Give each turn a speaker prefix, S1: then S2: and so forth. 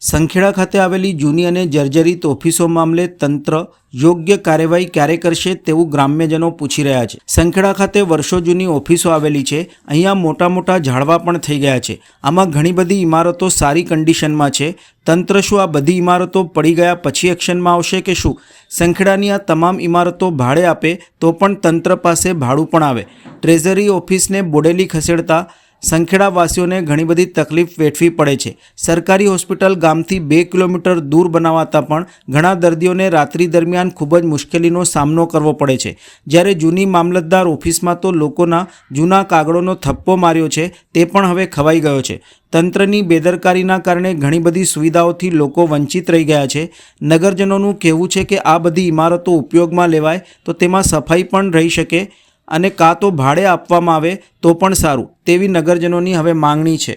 S1: સંખેડા ખાતે આવેલી જૂની અને જર્જરિત ઓફિસો મામલે તંત્ર યોગ્ય કાર્યવાહી ક્યારે કરશે તેવું ગ્રામ્યજનો પૂછી રહ્યા છે. સંખેડા ખાતે વર્ષો જૂની ઓફિસો આવેલી છે. અહીંયા મોટા મોટા ઝાડવા પણ થઈ ગયા છે. આમાં ઘણી બધી ઇમારતો સારી કન્ડિશનમાં છે. તંત્ર શું આ બધી ઇમારતો પડી ગયા પછી એક્શનમાં આવશે કે શું? સંખેડાની આ તમામ ઇમારતો ભાડે આપે તો પણ તંત્ર પાસે ભાડું પણ આવે. ટ્રેઝરી ઓફિસને બોડેલી ખસેડતા સંખેડાવાસીઓને ઘણી બધી તકલીફ વેઠવી પડે છે. સરકારી હોસ્પિટલ ગામથી બે કિલોમીટર દૂર બનાવાતા પણ ઘણા દર્દીઓને રાત્રિ દરમિયાન ખૂબ જ મુશ્કેલીનો સામનો કરવો પડે છે. જ્યારે જૂની મામલતદાર ઓફિસમાં તો લોકોના જૂના કાગળોનો થપ્પો માર્યો છે, તે પણ હવે ખવાઈ ગયો છે. તંત્રની બેદરકારીના કારણે ઘણી બધી સુવિધાઓથી લોકો વંચિત રહી ગયા છે. નગરજનોનું કહેવું છે કે આ બધી ઇમારતો ઉપયોગમાં લેવાય તો તેમાં સફાઈ પણ રહી શકે. અને કાં તો ભાડે આપવામાં આવે તો પણ સારું તેવી નગરજનોની હવે માંગણી છે.